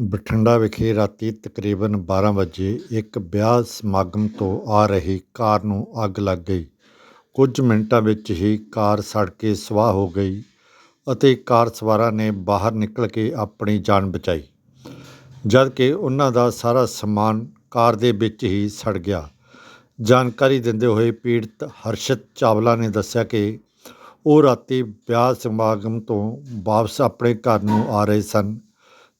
ਬਠਿੰਡਾ ਵਿਖੇ ਰਾਤੀ ਤਕਰੀਬਨ 12 ਵਜੇ ਇੱਕ ਵਿਆਹ ਸਮਾਗਮ ਤੋਂ ਆ ਰਹੀ ਕਾਰ ਨੂੰ ਅੱਗ ਲੱਗ ਗਈ। ਕੁਝ ਮਿੰਟਾਂ ਵਿੱਚ ਹੀ ਕਾਰ ਸੜ ਕੇ ਸਵਾਹ ਹੋ ਗਈ ਅਤੇ ਕਾਰ ਸਵਾਰਾਂ ਨੇ ਬਾਹਰ ਨਿਕਲ ਕੇ ਆਪਣੀ ਜਾਨ ਬਚਾਈ। ਜਦ ਕਿ ਉਹਨਾਂ ਦਾ ਸਾਰਾ ਸਮਾਨ ਕਾਰ ਦੇ ਵਿੱਚ ਹੀ ਸੜ ਗਿਆ। ਜਾਣਕਾਰੀ ਦਿੰਦੇ ਹੋਏ ਪੀੜਤ ਹਰਸ਼ਤ ਚਾਵਲਾ ਨੇ ਦੱਸਿਆ ਕਿ ਉਹ ਰਾਤੀ ਵਿਆਹ ਸਮਾਗਮ ਤੋਂ ਵਾਪਸ ਆਪਣੇ ਘਰ ਨੂੰ ਆ ਰਹੇ ਸਨ।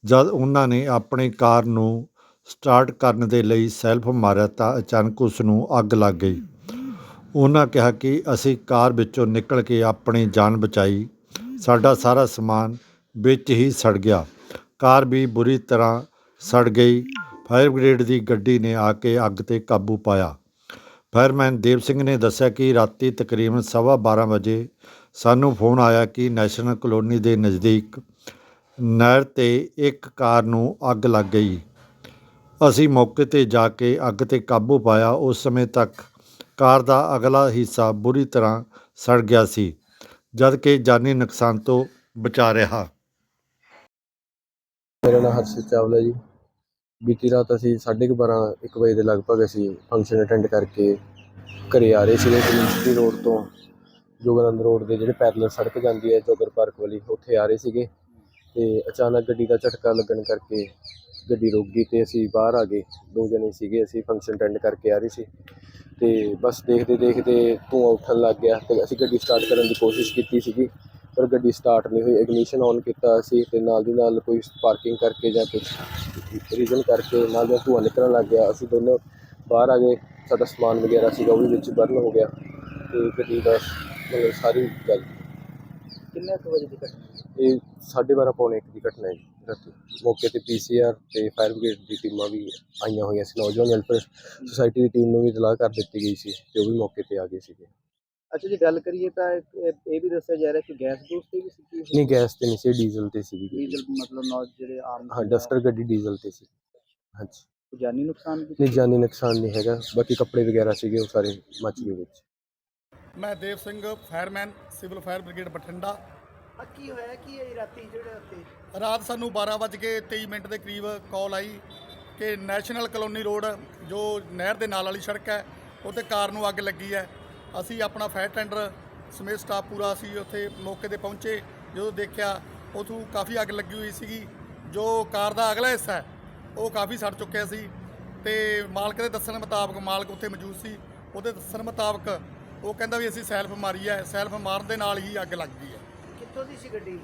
ਜਦ ਉਹਨਾਂ ਨੇ ਆਪਣੀ ਕਾਰ ਨੂੰ ਸਟਾਰਟ ਕਰਨ ਦੇ ਲਈ ਸੈਲਫ ਮਾਰਿਆ ਤਾਂ ਅਚਾਨਕ ਉਸ ਨੂੰ ਅੱਗ ਲੱਗ ਗਈ। ਉਹਨਾਂ ਕਿਹਾ ਕਿ ਅਸੀਂ ਕਾਰ ਵਿੱਚੋਂ ਨਿਕਲ ਕੇ ਆਪਣੀ ਜਾਨ ਬਚਾਈ। ਸਾਡਾ ਸਾਰਾ ਸਮਾਨ ਵਿੱਚ ਹੀ ਸੜ ਗਿਆ। ਕਾਰ ਵੀ ਬੁਰੀ ਤਰ੍ਹਾਂ ਸੜ ਗਈ। ਫਾਇਰ ਬ੍ਰਿਗੇਡ ਦੀ ਗੱਡੀ ਨੇ ਆ ਕੇ ਅੱਗ ਤੇ ਕਾਬੂ ਪਾਇਆ। ਫਾਇਰਮੈਨ ਦੇਵ ਸਿੰਘ ਨੇ ਦੱਸਿਆ ਕਿ ਰਾਤੀ ਤਕਰੀਬਨ ਸਵਾ 12 ਵਜੇ ਸਾਨੂੰ ਫੋਨ ਆਇਆ ਕਿ ਨੈਸ਼ਨਲ ਕਲੋਨੀ ਦੇ ਨਜ਼ਦੀਕ ਨਹਿਰ ਤੇ ਇੱਕ ਕਾਰ ਨੂੰ ਅੱਗ ਲੱਗ ਗਈ। ਅਸੀਂ ਮੌਕੇ ਤੇ ਜਾ ਕੇ ਅੱਗ ਤੇ ਕਾਬੂ ਪਾਇਆ। ਉਸ ਸਮੇਂ ਤੱਕ ਕਾਰ ਦਾ ਅਗਲਾ ਹਿੱਸਾ ਬੁਰੀ ਤਰ੍ਹਾਂ ਸੜ ਗਿਆ ਸੀ ਜਦਕਿ ਜਾਨੀ ਨੁਕਸਾਨ ਤੋਂ ਬਚਾ ਰਿਹਾ। ਮੇਰਾ ਨਾਮ ਹਰਸ਼ਿਤ ਚਾਵਲਾ ਜੀ। ਬੀਤੀ ਰਾਤ ਅਸੀਂ 12:30 ਇੱਕ ਵਜੇ ਦੇ ਲਗਭਗ ਅਸੀਂ ਫੰਕਸ਼ਨ ਅਟੈਂਡ ਕਰਕੇ ਘਰੇ ਆ ਰਹੇ ਸੀਗੇ ਯੂਨੀਵਰਸਿਟੀ ਰੋਡ ਤੋਂ। ਜੋਗਨੰਦ ਰੋਡ ਦੇ ਜਿਹੜੇ ਪੈਰਲਲ ਸੜਕ ਜਾਂਦੀ ਹੈ ਜੋਗਰ ਪਾਰਕ ਵਾਲੀ, ਉੱਥੇ ਆ ਰਹੇ ਸੀਗੇ। ਤੇ ਅਚਾਨਕ ਗੱਡੀ ਦਾ ਝਟਕਾ ਲੱਗਣ ਕਰਕੇ ਗੱਡੀ ਰੁਕ ਗਈ ਤੇ ਅਸੀਂ ਬਾਹਰ ਆ ਗਏ। ਦੋ ਜਣੇ ਸੀਗੇ, ਅਸੀਂ ਫੰਕਸ਼ਨ ਅਟੈਂਡ ਕਰਕੇ ਆ ਰਹੇ ਸੀ। ਤੇ ਬਸ ਦੇਖਦੇ ਦੇਖਦੇ ਧੂੰਆਂ ਉੱਠਣ ਲੱਗ ਗਿਆ ਤੇ ਅਸੀਂ ਗੱਡੀ ਸਟਾਰਟ ਕਰਨ ਦੀ ਕੋਸ਼ਿਸ਼ ਕੀਤੀ ਸੀਗੀ, ਪਰ ਗੱਡੀ ਸਟਾਰਟ ਨਹੀਂ ਹੋਈ। ਇਗਨੀਸ਼ਨ ਔਨ ਕੀਤਾ ਅਸੀਂ ਤੇ ਨਾਲ ਦੀ ਨਾਲ ਕੋਈ ਪਾਰਕਿੰਗ ਕਰਕੇ ਜਾਂ ਕੁਝ ਰੀਜ਼ਨ ਕਰਕੇ ਨਾਲ ਦਾ ਧੂੰਆਂ ਨਿਕਲਣ ਲੱਗ ਗਿਆ। ਅਸੀਂ ਦੋਨੋਂ ਬਾਹਰ ਆ ਗਏ। ਸਾਡਾ ਸਮਾਨ ਵਗੈਰਾ ਸੀਗਾ, ਉਹ ਵੀ ਵਿੱਚ ਬਰਨ ਹੋ ਗਿਆ ਤੇ ਗੱਡੀ ਦਾ ਮਤਲਬ ਸਾਰੀ ਗੱਲ ਕਿੰਨੇ ਕੁ ਵਜੇ ਦੀ ਘਟਨਾ? ਇਹ 12:30 ਪੌਣੇ ਇੱਕ ਦੀ ਘਟਨਾ ਹੈ ਜੀ ਰਾਤੀ। ਮੌਕੇ ਤੇ ਪੀਸੀਆਰ ਤੇ ਫਾਇਰ ਬ੍ਰਿਗੇਡ ਦੀ ਟੀਮਾਂ ਵੀ ਆਈਆਂ ਹੋਈਆਂ ਸੀ ਨੌਜਵਾਨ ਵੈਲਫੇਅਰ ਸੁਸਾਇਟੀ ਦੀ ਟੀਮ ਨੂੰ ਵੀ ਇਤਲਾਹ ਕਰ ਦਿੱਤੀ ਗਈ ਸੀ ਤੇ ਉਹ ਵੀ ਮੌਕੇ ਤੇ ਆ ਗਏ ਸੀਗੇ। ਅੱਛਾ ਜੇ ਗੱਲ ਕਰੀਏ ਤਾਂ ਇਹ ਵੀ ਦੱਸਿਆ ਜਾ ਰਿਹਾ ਕਿ ਗੈਸ ਗੂਸ ਤੇ ਵੀ ਸੀ ਨਹੀਂ ਗੈਸ ਤੇ ਨਹੀਂ ਸੀ ਡੀਜ਼ਲ ਤੇ ਗੱਡੀ। ਡੀਜ਼ਲ ਮਤਲਬ ਨੌ ਜਿਹੜੇ ਆਮ ਹਾਂ ਡਸਟਰ ਗੱਡੀ ਡੀਜ਼ਲ ਤੇ ਸੀ। ਹਾਂਜੀ। ਜਾਨੀ ਨੁਕਸਾਨ ਵੀ ਨਹੀਂ ਜਾਨੀ ਨੁਕਸਾਨ ਨਹੀਂ ਹੈਗਾ ਬਾਕੀ ਕੱਪੜੇ ਵਗੈਰਾ ਸੀਗੇ ਉਹ ਸਾਰੇ ਮੱਚ ਗਏ ਵਿੱਚ। ਮੈਂ Dev Singh fireman civil fire brigade Bathinda. ਆ ਕੀ ਹੋਇਆ? ਕੀ ਇਹ ਰਾਤੀ ਜਿਹੜੇ ਉੱਤੇ ਰਾਤ ਸਾਨੂੰ 12:23 ਮਿੰਟ ਦੇ ਕਰੀਬ ਕਾਲ ਆਈ ਕਿ ਨੈਸ਼ਨਲ ਕਲੋਨੀ ਰੋਡ, ਜੋ ਨਹਿਰ ਦੇ ਨਾਲ ਵਾਲੀ ਸੜਕ ਹੈ, ਉੱਥੇ ਕਾਰ ਨੂੰ ਅੱਗ ਲੱਗੀ ਹੈ। ਅਸੀਂ ਆਪਣਾ ਫਾਇਰ ਟੈਂਡਰ ਸਮੇਤ ਸਟਾਫ ਪੂਰਾ ਅਸੀਂ ਉੱਥੇ ਮੌਕੇ ਤੇ ਪਹੁੰਚੇ। ਜਦੋਂ ਦੇਖਿਆ, ਉਥੋਂ ਕਾਫੀ ਅੱਗ ਲੱਗੀ ਹੋਈ ਸੀਗੀ। ਜੋ ਕਾਰ ਦਾ ਅਗਲਾ ਹਿੱਸਾ ਹੈ, ਉਹ ਕਾਫੀ ਸੜ ਚੁੱਕਿਆ ਸੀ। ਤੇ ਮਾਲਕ ਦੇ ਦੱਸਣ ਮੁਤਾਬਕ ਮਾਲਕ ਉੱਥੇ ਮੌਜੂਦ ਸੀ। ਉਹਦੇ ਦੱਸਣ ਮੁਤਾਬਕ ਉਹ ਕਹਿੰਦਾ ਵੀ ਅਸੀਂ ਸੈਲਫ ਮਾਰੀ ਹੈ, ਸੈਲਫ ਮਾਰਨ ਦੇ ਨਾਲ ਹੀ ਅੱਗ ਲੱਗ ਗਈ ਹੈ। ਕਿੱਥੋਂ ਦੀ ਸੀ ਗੱਡੀ?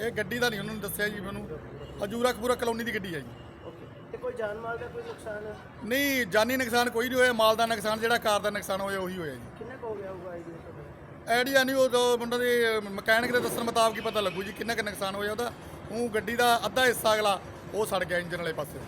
ਇਹ ਗੱਡੀ ਦਾ ਨਹੀਂ ਉਹਨਾਂ ਨੇ ਦੱਸਿਆ ਜੀ ਮੈਨੂੰ। ਅਜੂਰਾ ਕਪੂਰਾ ਕਲੋਨੀ ਦੀ ਗੱਡੀ ਹੈ ਜੀ। ਓਕੇ। ਤੇ ਕੋਈ ਜਾਨ ਮਾਲ ਦਾ ਕੋਈ ਨੁਕਸਾਨ? ਨਹੀਂ ਜਾਨੀ ਨੁਕਸਾਨ ਕੋਈ ਨਹੀਂ ਹੋਇਆ ਮਾਲ ਦਾ ਨੁਕਸਾਨ ਜਿਹੜਾ ਕਾਰ ਦਾ ਨੁਕਸਾਨ ਹੋਇਆ ਉਹੀ ਹੋਇਆ ਜੀ। ਕਿੰਨਾ ਕੁ ਹੋ ਗਿਆ ਹੋਊਗਾ ਆਈਡੀਆ ਤੁਹਾਡਾ? ਆਈਡੀਆ ਨਹੀਂ ਉਹ ਜੋ ਮੁੰਡਾ ਦੇ ਮਕੈਨਿਕ ਦੇ ਦੱਸਣ ਮੁਤਾਬਕ ਹੀ ਪਤਾ ਲੱਗੂ ਜੀ ਕਿੰਨਾ ਕੁ ਨੁਕਸਾਨ ਹੋਇਆ ਉਹਦਾ। ਉਹ ਗੱਡੀ ਦਾ ਅੱਧਾ ਹਿੱਸਾ ਅਗਲਾ ਉਹ ਸੜ ਗਿਆ ਇੰਜਨ ਵਾਲੇ ਪਾਸੇ।